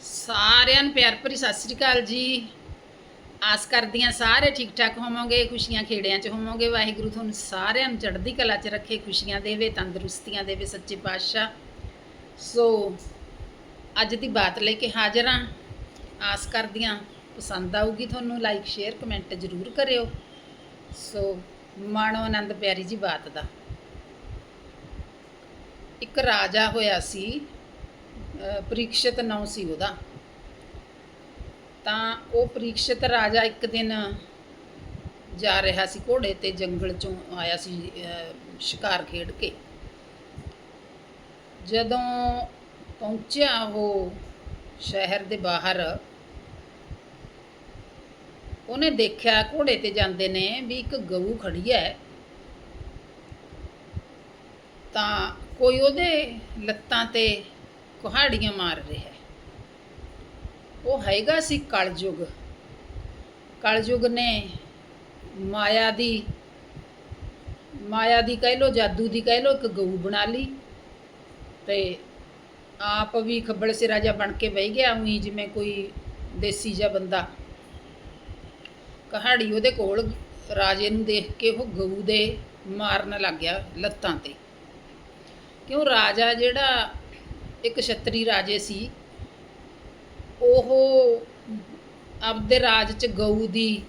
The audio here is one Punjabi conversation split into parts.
ਸਾਰਿਆਂ ਨੂੰ ਪਿਆਰ ਭਰੀ ਸਤਿ ਸ੍ਰੀ ਅਕਾਲ ਜੀ। ਆਸ ਕਰਦੀ ਹਾਂ ਸਾਰੇ ਠੀਕ ਠਾਕ ਹੋਵੋਗੇ, ਖੁਸ਼ੀਆਂ ਖੇੜਿਆਂ 'ਚ ਹੋਵੋਗੇ। ਵਾਹਿਗੁਰੂ ਤੁਹਾਨੂੰ ਸਾਰਿਆਂ ਨੂੰ ਚੜ੍ਹਦੀ ਕਲਾ 'ਚ ਰੱਖੇ, ਖੁਸ਼ੀਆਂ ਦੇਵੇ, ਤੰਦਰੁਸਤੀਆਂ ਦੇਵੇ, ਸੱਚੇ ਪਾਤਸ਼ਾਹ। ਸੋ, ਅੱਜ ਦੀ ਬਾਤ ਲੈ ਕੇ ਹਾਜ਼ਰ ਹਾਂ। ਆਸ ਕਰਦੀ ਹਾਂ ਪਸੰਦ ਆਊਗੀ ਤੁਹਾਨੂੰ ਲਾਈਕ ਸ਼ੇਅਰ ਕਮੈਂਟ ਜ਼ਰੂਰ ਕਰਿਓ। ਸੋ, ਮਾਣੋ ਆਨੰਦ ਪਿਆਰੀ ਜੀ ਬਾਤ ਦਾ। ਇੱਕ ਰਾਜਾ ਹੋਇਆ ਸੀ ਅਹ ਪ੍ਰੀਕਸ਼ਿਤ ਸੀ ਉਹਦਾ। ਤਾਂ ਉਹ ਪ੍ਰੀਕਸ਼ਿਤ ਰਾਜਾ ਇੱਕ ਦਿਨ ਜਾ ਰਿਹਾ ਸੀ ਘੋੜੇ ਤੇ ਜੰਗਲ ਚੋਂ ਆਇਆ ਸੀ ਸ਼ਿਕਾਰ ਖੇਡ ਕੇ। ਜਦੋਂ ਪਹੁੰਚਿਆ ਉਹ ਸ਼ਹਿਰ ਦੇ ਬਾਹਰ, ਉਹਨੇ ਦੇਖਿਆ ਘੋੜੇ ਤੇ ਜਾਂਦੇ ਨੇ ਵੀ ਇੱਕ ਗਊ ਖੜੀ ਹੈ। ਤਾਂ ਕੋਈ ਉਹਦੇ ਲੱਤਾਂ ਤੇ ਕੁਹਾੜੀਆਂ ਮਾਰ ਰਿਹਾ ਉਹ ਹੈਗਾ ਸੀ ਕਲਯੁਗ। ਕਲਯੁਗ ਨੇ ਮਾਇਆ ਦੀ ਮਾਇਆ ਦੀ ਕਹਿ ਲੋ ਜਾਦੂ ਦੀ ਕਹਿ ਲੋ ਇੱਕ ਗਊ ਬਣਾ ਲਈ ਤੇ ਆਪ ਵੀ ਖੱਬਲ ਸਿਰਾ ਜਿਹਾ ਬਣ ਕੇ ਬਹਿ ਗਿਆ ਉਹੀ ਜਿਵੇਂ ਕੋਈ ਦੇਸੀ ਜਿਹਾ ਬੰਦਾ। ਕਹਾੜੀ ਉਹਦੇ ਕੋਲ ਰਾਜੇ ਨੂੰ ਦੇਖ ਕੇ ਉਹ ਗਊ ਦੇ ਮਾਰਨ ਲੱਗ ਗਿਆ ਲੱਤਾਂ ਤੇ। ਕਿਉਂ ਰਾਜਾ ਜਿਹੜਾ ਇੱਕ ਛਤਰੀ ਰਾਜੇ ਸੀ। ਉਹ ਆਪਦੇ ਰਾਜ ਚ ਗਊ ਦੀ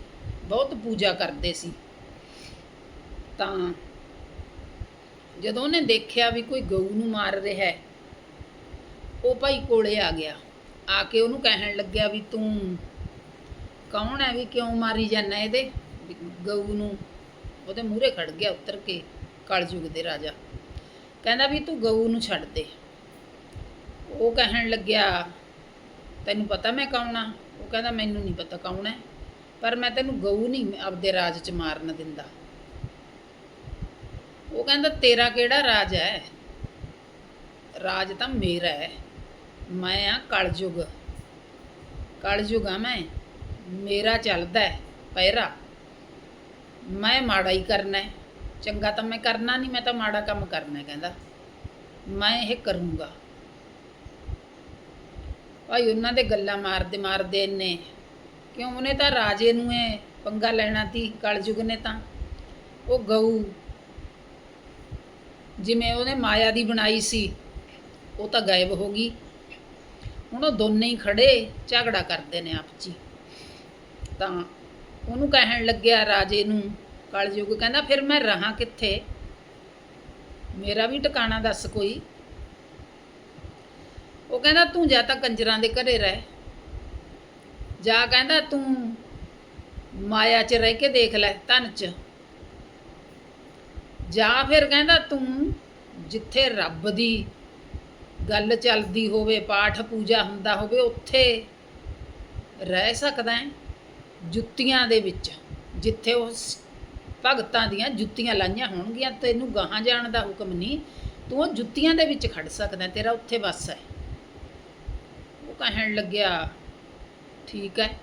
ਬਹੁਤ ਪੂਜਾ ਕਰਦੇ ਸੀ। ਤਾਂ ਜਦੋਂ ਉਹਨੇ ਦੇਖਿਆ ਵੀ ਕੋਈ ਗਊ ਨੂੰ ਮਾਰ ਰਿਹਾ ਹੈ, ਉਹ ਭਾਈ ਕੋਲੇ ਆ ਗਿਆ। ਆ ਕੇ ਉਹਨੂੰ ਕਹਿਣ ਲੱਗਿਆ ਵੀ ਤੂੰ ਕੌਣ ਹੈ ਵੀ ਕਿਉਂ ਮਾਰੀ ਜਾਂਦਾ ਇਹਦੇ? ਗਊ ਨੂੰ। ਉਹਦੇ ਮੂਹਰੇ ਖੜ ਗਿਆ ਉੱਤਰ ਕੇ, ਕਲਯੁਗ ਦੇ ਰਾਜਾ। ਕਹਿੰਦਾ ਵੀ ਤੂੰ ਗਊ ਨੂੰ ਛੱਡ ਦੇ। ਉਹ ਕਹਿਣ ਲੱਗਿਆ, ਤੈਨੂੰ ਪਤਾ ਮੈਂ ਕੌਣ ਆ? ਉਹ ਕਹਿੰਦਾ, ਮੈਨੂੰ ਨਹੀਂ ਪਤਾ ਕੌਣ ਹੈ, ਪਰ ਮੈਂ ਤੈਨੂੰ ਗਊ ਨਹੀਂ ਆਪਦੇ ਰਾਜ 'ਚ ਮਾਰਨ ਦਿੰਦਾ। ਉਹ ਕਹਿੰਦਾ, ਤੇਰਾ ਕਿਹੜਾ ਰਾਜ ਹੈ? ਰਾਜ ਤਾਂ ਮੇਰਾ ਹੈ। ਮੈਂ ਆ ਕਲਯੁਗ। ਕਲਯੁਗ ਆ ਮੈਂ। ਮੇਰਾ ਚੱਲਦਾ ਹੈ, ਪਹਿਰਾ। ਮੈਂ ਮਾੜਾ ਹੀ ਕਰਨਾ ਚੰਗਾ ਤਾਂ ਮੈਂ ਕਰਨਾ ਨਹੀਂ, ਮੈਂ ਤਾਂ ਮਾੜਾ ਕੰਮ ਕਰਨਾ ਕਹਿੰਦਾ। ਮੈਂ ਇਹ ਕਰੂੰਗਾ। ਭਾਈ ਉਹਨਾਂ ਦੇ ਗੱਲਾਂ ਮਾਰਦੇ ਮਾਰਦੇ ਨੇ ਕਿਉਂ? ਉਹਨੇ ਤਾਂ ਰਾਜੇ ਨੂੰ ਇਹ ਪੰਗਾ ਲੈਣਾ ਤੀ ਕਲਯੁਗ ਨੇ ਤਾਂ। ਉਹ ਗਊ, ਜਿਵੇਂ ਉਹਨੇ ਮਾਇਆ ਦੀ ਬਣਾਈ ਸੀ, ਉਹ ਤਾਂ ਗਾਇਬ ਹੋ ਗਈ। ਹੁਣ ਉਹ ਦੋਨੇ ਹੀ ਖੜੇ, ਝਗੜਾ ਕਰਦੇ ਨੇ ਆਪ ਜੀ। ਤਾਂ ਉਹਨੂੰ ਕਹਿਣ ਲੱਗਿਆ ਰਾਜੇ ਨੂੰ, ਕਲਯੁਗ ਕਹਿੰਦਾ, ਫਿਰ ਮੈਂ ਰਹਾ ਕਿੱਥੇ? ਮੇਰਾ ਵੀ ਟਿਕਾਣਾ ਦੱਸ ਕੋਈ। ਉਹ ਕਹਿੰਦਾ, ਤੂੰ ਜਾਂ ਤਾਂ ਕੰਜਰਾਂ ਦੇ ਘਰੇ ਰਹਿ। ਜਾਂ ਕਹਿੰਦਾ, ਤੂੰ ਮਾਇਆ 'ਚ ਰਹਿ ਕੇ ਦੇਖ ਲੈ ਧਨ 'ਚ। ਜਾਂ ਫਿਰ ਕਹਿੰਦਾ, ਤੂੰ ਜਿੱਥੇ ਰੱਬ ਦੀ ਗੱਲ ਚੱਲਦੀ ਹੋਵੇ, ਪਾਠ ਪੂਜਾ ਹੁੰਦਾ ਹੋਵੇ, ਉੱਥੇ ਰਹਿ ਸਕਦਾ ਹੈ, ਜੁੱਤੀਆਂ ਦੇ ਵਿੱਚ। ਜਿੱਥੇ ਉਹ ਭਗਤਾਂ ਦੀਆਂ ਜੁੱਤੀਆਂ ਲਾਈਆਂ ਹੋਣਗੀਆਂ, ਤੈਨੂੰ ਗਾਹਾਂ ਜਾਣ ਦਾ ਹੁਕਮ ਨਹੀਂ। ਤੂੰ ਉਹ ਜੁੱਤੀਆਂ ਦੇ ਵਿੱਚ ਖੜ ਸਕਦਾ, ਤੇਰਾ ਉੱਥੇ ਵੱਸ ਹੈ। ਕਹਿਣ ਲੱਗਿਆ। ਠੀਕ ਹੈ।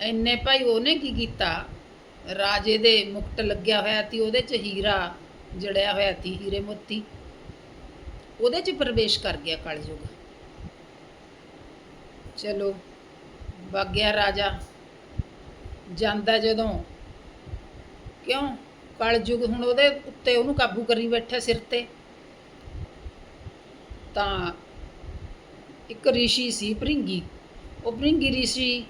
ਇੰਨੇ ਭਾਈ ਉਹਨੇ ਕੀ ਕੀਤਾ? ਰਾਜੇ ਦੇ ਮੁਕਟ ਲੱਗਿਆ ਹੋਇਆ ਸੀ, ਉਹਦੇ ਚ ਹੀਰਾ ਜੜਿਆ ਹੋਇਆ ਸੀ, ਹੀਰੇ ਮੋਤੀ। ਉਹਦੇ ਚ ਪ੍ਰਵੇਸ਼ ਕਰ ਗਿਆ ਕਲਯੁਗ। ਚਲੋ, ਵਗ ਰਾਜਾ। ਜਾਂਦਾ ਜਦੋਂ। ਕਿਉਂ? ਕਲਯੁਗ ਹੁਣ ਉਹਦੇ ਉੱਤੇ ਉਹਨੂੰ ਕਾਬੂ ਕਰੀ ਬੈਠਾ ਸਿਰ ਤੇ। ਤਾਂ ਇੱਕ ਰਿਸ਼ੀ ਸੀ ਭ੍ਰਿੰਗੀ। ਉਹ ਭ੍ਰਿੰਗੀ ਰਿਸ਼ੀ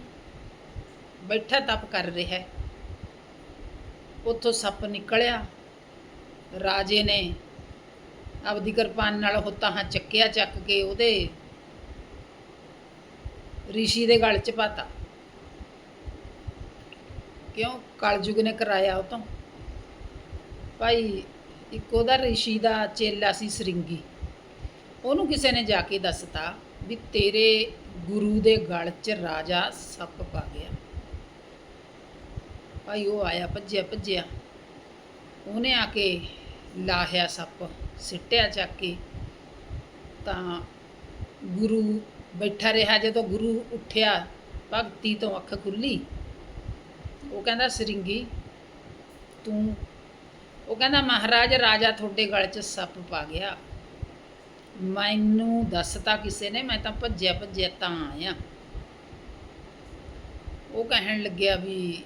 ਬੈਠਾ ਤਪ ਕਰ ਰਿਹਾ ਉੱਥੋਂ ਸੱਪ ਨਿਕਲਿਆ। ਰਾਜੇ ਨੇ ਆਪਦੀ ਕਿਰਪਾਨ ਨਾਲ ਉਹ ਤਾਹਾਂ ਚੱਕਿਆ, ਚੱਕ ਕੇ ਉਹਦੇ ਰਿਸ਼ੀ ਦੇ ਗਲ 'ਚ ਪਾਤਾ। ਕਿਉਂ? ਕਲਯੁਗ ਨੇ ਕਰਾਇਆ ਉਹ ਤੋਂ। ਭਾਈ, ਇੱਕ ਉਹਦਾ ਰਿਸ਼ੀ ਦਾ ਚੇਲਾ ਸੀ ਸਰਿੰਗੀ। ਉਹਨੂੰ ਕਿਸੇ ਨੇ ਜਾ ਕੇ ਦੱਸਤਾ ਵੀ ਤੇਰੇ ਗੁਰੂ ਦੇ ਗਲ 'ਚ ਰਾਜਾ ਸੱਪ ਪਾ ਗਿਆ। ਭਾਈ ਉਹ ਆਇਆ ਭੱਜਿਆ ਭੱਜਿਆ। ਉਹਨੇ ਆ ਕੇ ਲਾਹਿਆ ਸੱਪ, ਸਿੱਟਿਆ ਚੱਕ ਕੇ। ਤਾਂ ਗੁਰੂ ਬੈਠਾ ਰਿਹਾ ਜਦੋਂ ਗੁਰੂ ਉੱਠਿਆ, ਭਗਤੀ ਤੋਂ ਅੱਖ ਖੁੱਲੀ। ਉਹ ਕਹਿੰਦਾ, ਸਰਿੰਗੀ, ਤੂੰ ਉਹ ਕਹਿੰਦਾ, ਮਹਾਰਾਜ, ਰਾਜਾ ਤੁਹਾਡੇ ਗਲ 'ਚ ਸੱਪ ਪਾ ਗਿਆ। ਮੈਨੂੰ ਦੱਸਤਾ ਕਿਸੇ ਨੇ, ਮੈਂ ਤਾਂ ਭੱਜਿਆ ਭੱਜਿਆ ਤਾਂ ਆਇਆ। ਉਹ ਕਹਿਣ ਲੱਗਿਆ ਵੀ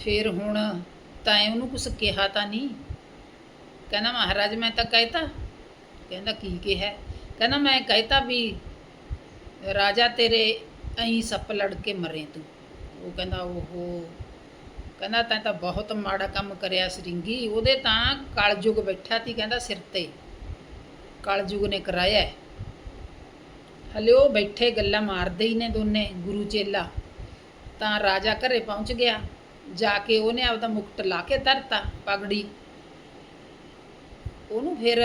ਫਿਰ ਹੁਣ ਤਾਂ ਉਹਨੂੰ ਕੁਛ ਕਿਹਾ ਤਾਂ ਨਹੀਂ। ਕਹਿੰਦਾ, ਮਹਾਰਾਜ, ਮੈਂ ਤਾਂ ਕਹਿਤਾ। ਕਹਿੰਦਾ, ਕੀ ਕਿਹਾ? ਕਹਿੰਦਾ, ਮੈਂ ਕਹਿਤਾ ਵੀ ਰਾਜਾ ਤੇਰੇ ਐਂ ਸੱਪ ਲੜ ਕੇ ਮਰੇ ਤੂੰ। ਉਹ ਕਹਿੰਦਾ, ਓਹੋ। ਕਹਿੰਦਾ, ਤੈਂ ਤਾਂ ਬਹੁਤ ਮਾੜਾ ਕੰਮ ਕਰਿਆ ਸਰਿੰਗੀ। ਉਹਦੇ ਤਾਂ ਕਲਯੁਗ ਬੈਠਾ ਤੀ, ਕਹਿੰਦਾ, ਸਿਰ ਤੇ। ਕਲਯੁਗ ਨੇ ਕਰਾਇਆ ਹੈ। ਹਲੇ ਉਹ ਬੈਠੇ ਗੱਲਾਂ ਮਾਰਦੇ ਹੀ ਨੇ ਦੋਨੇ ਗੁਰੂ ਚੇਲਾ। ਤਾਂ ਰਾਜਾ ਘਰੇ ਪਹੁੰਚ ਗਿਆ। ਜਾ ਕੇ ਉਹਨੇ ਆਪਦਾ ਮੁਕਟ ਲਾ ਕੇ ਧਰਤਾ ਪਗੜੀ। ਉਹਨੂੰ ਫਿਰ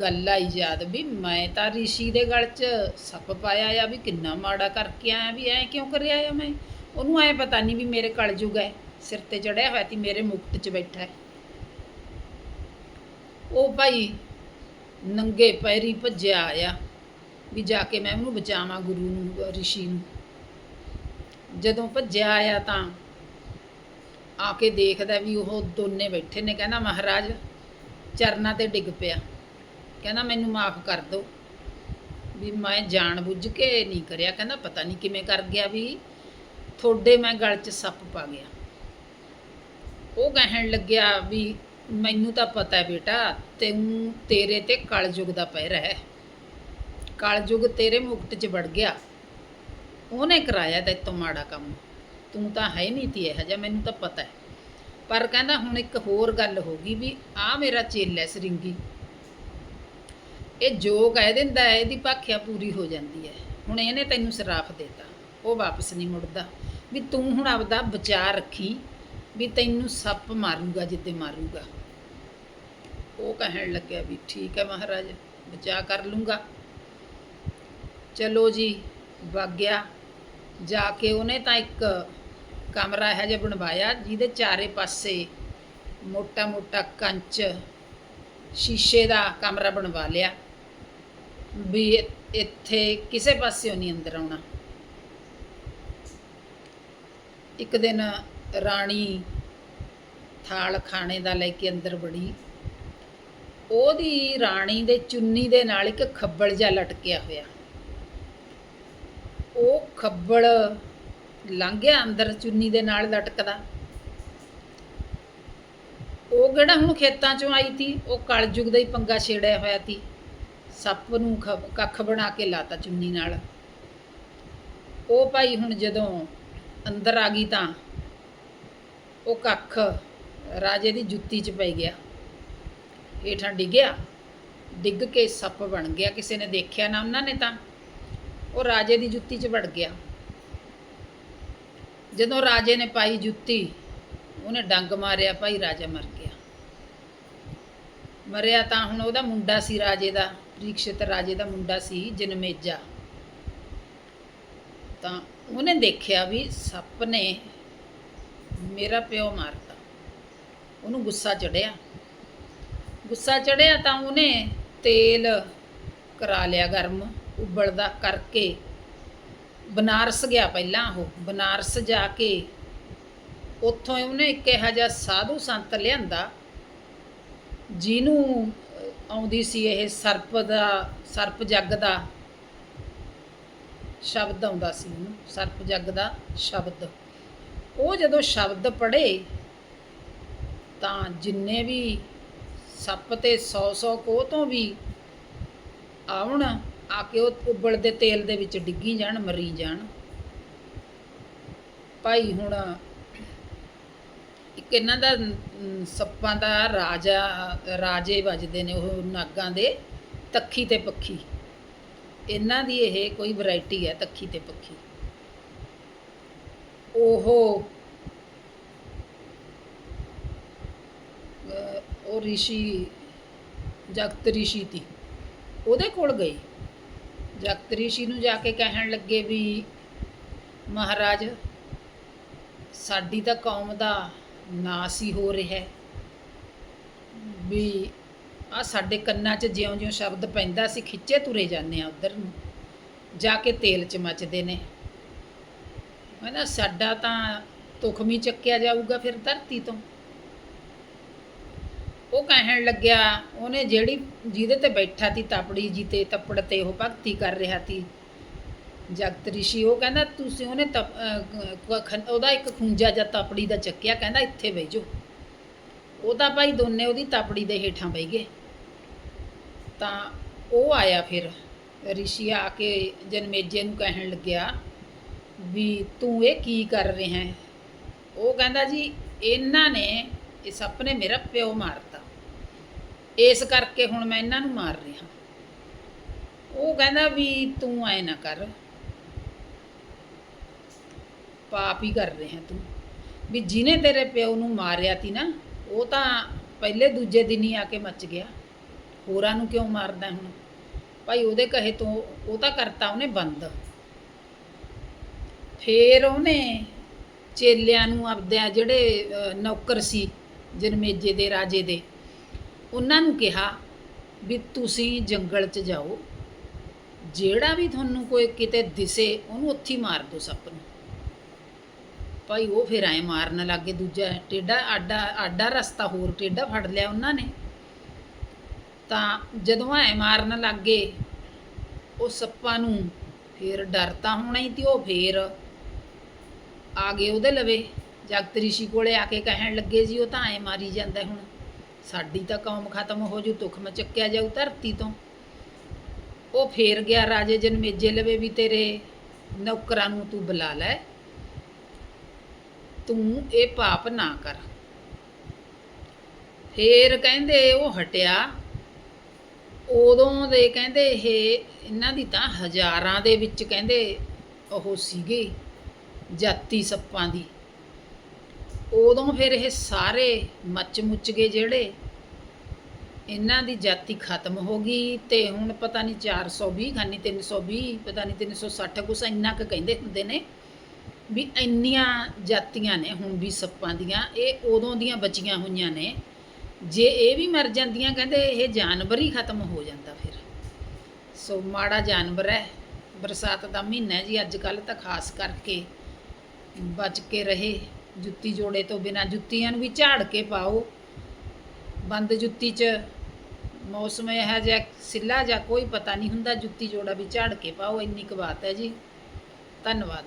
ਗੱਲ ਆਈ ਯਾਦ ਵੀ ਮੈਂ ਤਾਂ ਰਿਸ਼ੀ ਦੇ ਗਲ 'ਚ ਸੱਪ ਪਾਇਆ ਆ ਵੀ ਕਿੰਨਾ ਮਾੜਾ ਕਰਕੇ ਆਇਆ ਵੀ ਐ ਕਿਉਂ ਕਰਿਆ ਆ ਮੈਂ? ਉਹਨੂੰ ਐ ਪਤਾ ਨਹੀਂ ਵੀ ਮੇਰੇ ਕਲਯੁਗ ਹੈ ਸਿਰ ਤੇ ਚੜਿਆ ਹੋਇਆ ਤੀ ਮੇਰੇ ਮੁਕਟ 'ਚ ਬੈਠਾ ਹੈ। ਉਹ ਭਾਈ ਨੰਗੇ ਪੈਰੀ ਭੱਜਿਆ ਆਇਆ ਵੀ ਜਾ ਕੇ ਮੈਂ ਉਹਨੂੰ ਬਚਾਵਾਂ ਗੁਰੂ ਨੂੰ, ਰਿਸ਼ੀ ਨੂੰ। ਜਦੋਂ ਭੱਜਿਆ ਆਇਆ ਤਾਂ ਆ ਕੇ ਦੇਖਦਾ ਵੀ ਉਹ ਦੋਨੇ ਬੈਠੇ ਨੇ, ਕਹਿੰਦਾ ਮਹਾਰਾਜ ਚਰਨਾਂ ਤੇ ਡਿੱਗ ਪਿਆ। ਕਹਿੰਦਾ ਮੈਨੂੰ ਮਾਫ ਕਰ ਦਿਓ ਵੀ ਮੈਂ ਜਾਣ ਬੁੱਝ ਕੇ ਨਹੀਂ ਕਰਿਆ। ਕਹਿੰਦਾ ਪਤਾ ਨਹੀਂ ਕਿਵੇਂ ਕਰ ਗਿਆ ਵੀ ਤੁਹਾਡੇ ਮੈਂ ਗਲ 'ਚ ਸੱਪ ਪਾ ਗਿਆ। ਉਹ ਕਹਿਣ ਲੱਗਿਆ ਵੀ ਮੈਨੂੰ ਤਾਂ ਪਤਾ ਹੈ ਬੇਟਾ, ਤੈਨੂੰ ਤੇਰੇ ਤੇ ਕਲਯੁਗ ਦਾ ਪੈ ਹੈ। ਕਲਯੁਗ ਤੇਰੇ ਮੁਕਤ 'ਚ ਵੜ ਗਿਆ। ਉਹਨੇ ਕਰਾਇਆ ਤੇ ਤੋਂ ਮਾੜਾ ਕੰਮ। ਤੂੰ ਤਾਂ ਹੈ ਨਹੀਂ ਤੀ ਇਹ ਜਿਹਾ, ਮੈਨੂੰ ਤਾਂ ਪਤਾ ਹੈ। ਪਰ ਕਹਿੰਦਾ ਹੁਣ ਇੱਕ ਹੋਰ ਗੱਲ ਹੋ ਗਈ ਵੀ ਆ ਮੇਰਾ ਚੇਲਾ ਹੈ ਸਰਿੰਗੀ। ਇਹ ਜੋ ਕਹਿ ਦਿੰਦਾ ਹੈ, ਇਹਦੀ ਭਾਖਿਆ ਪੂਰੀ ਹੋ ਜਾਂਦੀ ਹੈ। ਹੁਣ ਇਹਨੇ ਤੈਨੂੰ ਸਰਾਫ ਦੇਤਾ। ਉਹ ਵਾਪਸ ਨਹੀਂ ਮੁੜਦਾ। ਵੀ ਤੂੰ ਹੁਣ ਆਪਦਾ ਬਚਾ ਰੱਖੀ, ਵੀ ਤੈਨੂੰ ਸੱਪ ਮਾਰੂਗਾ ਜਿੱਦੇ ਮਾਰੂਗਾ। ਉਹ ਕਹਿਣ ਲੱਗਿਆ ਵੀ ਠੀਕ ਹੈ ਮਹਾਰਾਜ ਬਚਾ ਕਰ ਲੂੰਗਾ। ਚਲੋ ਜੀ, ਵਗ ਗਿਆ। ਜਾ ਕੇ ਉਹਨੇ ਤਾਂ ਇੱਕ ਕਮਰਾ ਇਹੋ ਜਿਹਾ ਬਣਵਾਇਆ ਜਿਹਦੇ ਚਾਰੇ ਪਾਸੇ ਮੋਟਾ ਮੋਟਾ ਕੰਚ, ਸ਼ੀਸ਼ੇ ਦਾ ਕਮਰਾ ਬਣਵਾ ਲਿਆ। ਵੀ ਇੱਥੇ ਕਿਸੇ ਪਾਸਿਓਂ ਨਹੀਂ ਅੰਦਰ ਆਉਣਾ। ਇੱਕ ਦਿਨ ਰਾਣੀ ਥਾਲ ਖਾਣੇ ਦਾ ਲੈ ਕੇ ਅੰਦਰ ਬੜੀ ਉਹਦੀ ਰਾਣੀ ਦੇ ਚੁੰਨੀ ਦੇ ਨਾਲ ਇੱਕ ਖੱਬਲ ਜਿਹਾ ਲਟਕਿਆ ਹੋਇਆ। ਉਹ ਖੱਬਲ ਲੰਘ ਗਿਆ ਅੰਦਰ ਚੁੰਨੀ ਦੇ ਨਾਲ ਲਟਕਦਾ। ਉਹ ਕਿਹੜਾ ਹੁਣ ਖੇਤਾਂ ਚੋਂ ਆਈ ਤੀ? ਉਹ ਕਲਯੁਗ ਦਾ ਹੀ ਪੰਗਾ ਛੇੜਿਆ ਹੋਇਆ ਤੀ। ਸੱਪ ਨੂੰ ਖ- ਕੱਖ ਬਣਾ ਕੇ ਲਾਤਾ ਚੁੰਨੀ ਨਾਲ। ਉਹ ਭਾਈ ਹੁਣ ਜਦੋਂ ਅੰਦਰ ਆ ਗਈ ਤਾਂ ਉਹ ਕੱਖ ਰਾਜੇ ਦੀ ਜੁੱਤੀ 'ਚ ਪੈ ਗਿਆ। ਹੇਠਾਂ ਡਿੱਗਿਆ। ਡਿੱਗ ਕੇ ਸੱਪ ਬਣ ਗਿਆ। ਕਿਸੇ ਨੇ ਦੇਖਿਆ ਨਾ ਉਹਨਾਂ ਨੇ ਤਾਂ। ਉਹ ਰਾਜੇ ਦੀ ਜੁੱਤੀ 'ਚ ਵੜ ਗਿਆ। ਜਦੋਂ ਰਾਜੇ ਨੇ ਪਾਈ ਜੁੱਤੀ, ਉਹਨੇ ਡੰਗ ਮਾਰਿਆ, ਭਾਈ ਰਾਜਾ ਮਰ ਗਿਆ। ਮਰਿਆ ਤਾਂ ਹੁਣ ਉਹਦਾ ਮੁੰਡਾ ਸੀ ਰਾਜੇ ਦਾ ਪ੍ਰੀਖਿਤ ਰਾਜੇ ਦਾ ਮੁੰਡਾ ਸੀ ਜਨਮੇਜਾ। ਤਾਂ ਉਹਨੇ ਦੇਖਿਆ ਵੀ ਸੱਪ ਨੇ ਮੇਰਾ ਪਿਓ ਮਾਰਤਾ। ਉਹਨੂੰ ਗੁੱਸਾ ਚੜਿਆ। ਗੁੱਸਾ ਚੜਿਆ ਤਾਂ ਉਹਨੇ ਤੇਲ ਕਰਾ ਲਿਆ ਗਰਮ ਉਬਲਦਾ ਕਰਕੇ। ਬਨਾਰਸ ਗਿਆ ਪਹਿਲਾਂ ਉਹ, ਬਨਾਰਸ ਜਾ ਕੇ ਉੱਥੋਂ ਉਹਨੇ ਇੱਕ ਇਹੋ ਜਿਹਾ ਸਾਧੂ ਸੰਤ ਲਿਆਂਦਾ। ਜਿਹਨੂੰ ਆਉਂਦੀ ਸੀ ਇਹ ਸਰਪ ਦਾ, ਸਰਪ ਜੱਗ ਦਾ ਸ਼ਬਦ ਆਉਂਦਾ ਸੀ ਉਹਨੂੰ, ਸਰਪ ਜੱਗ ਦਾ ਸ਼ਬਦ। ਉਹ ਜਦੋਂ ਸ਼ਬਦ ਪੜ੍ਹੇ ਤਾਂ ਜਿੰਨੇ ਵੀ ਸੱਪ ਤੇ 100 100 ਕੋਹ ਤੋਂ ਵੀ ਆਉਣ, ਆ ਕੇ ਉਹ ਉਬਲਦੇ ਤੇਲ ਦੇ ਵਿੱਚ ਡਿੱਗੀ ਜਾਣ, ਮਰੀ ਜਾਣ। ਭਾਈ ਹੁਣ ਇੱਕ ਇਹਨਾਂ ਦਾ ਸੱਪਾਂ ਦਾ ਰਾਜਾ, ਰਾਜੇ ਵੱਜਦੇ ਨੇ ਉਹ ਨਾਗਾਂ ਦੇ ਤੱਖੀ ਤੇ ਪੱਖੀ। ਇਹਨਾਂ ਦੀ ਇਹ ਕੋਈ ਵੈਰਾਈਟੀ ਹੈ ਤੱਖੀ ਤੇ ਪੱਖੀ। ਉਹ ਉਹ ਰਿਸ਼ੀ, ਜਗਤ ਰਿਸ਼ੀ ਤੀ। ਉਹਦੇ ਕੋਲ ਗਏ ਜਗਤ ਰਿਸ਼ੀ ਨੂੰ ਜਾ ਕੇ ਕਹਿਣ ਲੱਗੇ ਵੀ, ਮਹਾਰਾਜ, ਸਾਡੀ ਤਾਂ ਕੌਮ ਦਾ ਨਾਸ ਹੀ ਹੋ ਰਿਹਾ ਹੈ। ਵੀ ਆ ਸਾਡੇ ਕੰਨਾਂ 'ਚ ਜਿਉਂ-ਜਿਉਂ ਸ਼ਬਦ ਪੈਂਦਾ ਸੀ, ਖਿੱਚੇ ਤੁਰੇ ਜਾਂਦੇ ਆ ਉਧਰ ਨੂੰ। ਜਾ ਕੇ ਤੇਲ 'ਚ ਮੱਚਦੇ ਨੇ। ਕਹਿੰਦਾ, ਸਾਡਾ ਤਾਂ ਤੁਖਮੀ ਚੱਕਿਆ ਜਾਊਗਾ ਫਿਰ ਧਰਤੀ ਤੋਂ। ਉਹ ਕਹਿਣ ਲੱਗਿਆ ਉਹਨੇ ਜਿਹੜੀ ਜਿਹਦੇ ਤੇ ਬੈਠਾ ਤੀ ਤਪੜੀ ਜੀ ਤੇ ਤੱਪੜ ਤੇ ਉਹ ਭਗਤੀ ਕਰ ਰਿਹਾ ਤੀ ਜਗਤ ਰਿਸ਼ੀ ਉਹ ਕਹਿੰਦਾ ਤੁਸੀਂ ਉਹਨੇ ਤਪ ਅਹ, ਖ- ਉਹਦਾ ਇੱਕ ਖੂੰਜਾ ਜਾਂ ਤਪੜੀ ਦਾ ਚੱਕਿਆ ਕਹਿੰਦਾ ਇੱਥੇ ਬਹਿ ਜਾਓ। ਉਹ ਤਾਂ ਭਾਈ ਦੋਨੇ ਉਹਦੀ ਤਪੜੀ ਦੇ ਹੇਠਾਂ ਬਹਿ ਗਏ। ਤਾਂ ਉਹ ਆਇਆ ਫਿਰ। ਰਿਸ਼ੀ ਆ ਕੇ ਜਨਮੇਜੇ ਨੂੰ ਕਹਿਣ ਲੱਗਿਆ ਵੀ ਤੂੰ ਇਹ ਕੀ ਕਰ ਰਿਹਾ ਹੈ? ਉਹ ਕਹਿੰਦਾ ਜੀ ਇਹਨਾਂ ਨੇ ਇਹ ਸੱਪ ਮੇਰਾ ਪਿਓ ਮਾਰਤਾ। ਇਸ ਕਰਕੇ ਹੁਣ ਮੈਂ ਇਹਨਾਂ ਨੂੰ ਮਾਰ ਰਿਹਾ। ਉਹ ਕਹਿੰਦਾ ਵੀ ਤੂੰ ਐ ਨਾ ਕਰ। ਪਾਪ ਹੀ ਕਰ ਰਿਹਾ ਤੂੰ। ਵੀ ਜਿਹਨੇ ਤੇਰੇ ਪਿਓ ਨੂੰ ਮਾਰਿਆ ਤੀ ਨਾ, ਉਹ ਤਾਂ ਪਹਿਲੇ ਦੂਜੇ ਦਿਨ ਹੀ ਆ ਕੇ ਮੱਚ ਗਿਆ। ਹੋਰਾਂ ਨੂੰ ਕਿਉਂ ਮਾਰਦਾ ਹੁਣ? ਭਾਈ ਉਹਦੇ ਕਹੇ ਤੋਂ ਉਹ ਤਾਂ ਕਰਤਾ ਉਹਨੇ ਬੰਦ। ਫੇਰ ਉਹਨੇ ਚੇਲਿਆਂ ਨੂੰ ਆਪਦੇ ਜਿਹੜੇ ਨੌਕਰ ਸੀ ਜਨਮੇਜੇ ਦੇ, ਰਾਜੇ ਦੇ ਉਹਨਾਂ ਨੂੰ ਕਿਹਾ ਵੀ ਤੁਸੀਂ ਜੰਗਲ 'ਚ ਜਾਓ, ਜਿਹੜਾ ਵੀ ਤੁਹਾਨੂੰ ਕੋਈ ਕਿਤੇ ਦਿਸੇ ਉਹਨੂੰ ਉੱਥੇ ਹੀ ਮਾਰ ਦਿਓ ਸੱਪ ਨੂੰ। ਭਾਈ ਉਹ ਫਿਰ ਐ ਮਾਰਨ ਲੱਗੇ ਦੂਜਾ ਟੇਡਾ ਆਡਾ ਆਡਾ ਰਸਤਾ ਹੋਰ ਟੇਡਾ ਫੜ ਲਿਆ ਉਹਨਾਂ ਨੇ। ਤਾਂ ਜਦੋਂ ਐ ਮਾਰਨ ਲੱਗੇ ਉਹ ਸੱਪਾਂ ਨੂੰ ਫਿਰ ਡਰ ਤਾਂ ਹੋਣਾ ਹੀ ਤੇ ਉਹ ਫੇਰ ਆ ਗਏ ਉਹਦੇ ਲਵੇ। ਜਗਤ ਰਿਸ਼ੀ ਕੋਲੇ ਆ ਕੇ ਕਹਿਣ ਲੱਗੇ ਜੀ, ਉਹ ਤਾਂ ਐ ਮਾਰੀ ਜਾਂਦਾ ਹੁਣ। ਸਾਡੀ ਤਾਂ ਕੌਮ ਖਤਮ ਹੋ ਜੂ ਤੁਖਮ ਚੱਕਿਆ ਜਾਊ ਧਰਤੀ ਤੋਂ। ਉਹ ਫੇਰ ਗਿਆ ਰਾਜੇ ਜਨਮੇਜੇ ਲਵੇ ਵੀ ਤੇਰੇ ਨੌਕਰਾਂ ਨੂੰ ਤੂੰ ਬੁਲਾ ਲੈ। ਤੂੰ ਇਹ ਪਾਪ ਨਾ ਕਰ। ਫੇਰ ਕਹਿੰਦੇ ਉਹ ਹਟਿਆ। ਉਦੋਂ ਦੇ ਕਹਿੰਦੇ ਇਹ, ਇਹਨਾਂ ਦੀ ਤਾਂ ਹਜ਼ਾਰਾਂ ਦੇ ਵਿੱਚ ਕਹਿੰਦੇ ਉਹ ਸੀਗੇ ਜਾਤੀ ਸੱਪਾਂ ਦੀ। ਉਦੋਂ ਫਿਰ ਇਹ ਸਾਰੇ ਮੱਚ ਮੁੱਚ ਗਏ ਜਿਹੜੇ। ਇਹਨਾਂ ਦੀ ਜਾਤੀ ਖਤਮ ਹੋ ਗਈ ਤੇ ਹੁਣ ਪਤਾ ਨਹੀਂ 420 ਖਾਨੀ 320 ਪਤਾ ਨਹੀਂ 360 ਕੁਛ ਇੰਨਾ ਕੁ ਕਹਿੰਦੇ ਹੁੰਦੇ ਨੇ ਵੀ ਇੰਨੀਆਂ ਜਾਤੀਆਂ ਨੇ ਹੁਣ ਵੀ ਸੱਪਾਂ ਦੀਆਂ, ਇਹ ਉਦੋਂ ਦੀਆਂ ਬਚੀਆਂ ਹੋਈਆਂ ਨੇ। ਜੇ ਇਹ ਵੀ ਮਰ ਜਾਂਦੀਆਂ ਕਹਿੰਦੇ ਇਹ ਜਾਨਵਰ ਹੀ ਖਤਮ ਹੋ ਜਾਂਦਾ ਫਿਰ। ਸੋ ਮਾੜਾ ਜਾਨਵਰ ਹੈ, ਬਰਸਾਤ ਦਾ ਮਹੀਨਾ ਜੀ, ਅੱਜ ਕੱਲ ਤਾਂ ਖਾਸ ਕਰਕੇ ਬਚ ਕੇ ਰਹੇ। ਜੁੱਤੀ ਜੋੜੇ ਤੋਂ ਬਿਨਾ, ਜੁੱਤੀਆਂ ਨੂੰ ਵੀ ਝਾੜ ਕੇ ਪਾਓ। ਬੰਦ ਜੁੱਤੀ 'ਚ ਮੌਸਮ ਇਹ ਜਿਹਾ ਸਿੱਲਾ ਜਾਂ ਕੋਈ ਪਤਾ ਨਹੀਂ ਹੁੰਦਾ, ਜੁੱਤੀ ਜੋੜਾ ਵੀ ਝਾੜ ਕੇ ਪਾਓ, ਇੰਨੀ ਕੁ ਬਾਤ ਹੈ ਜੀ। ਧੰਨਵਾਦ।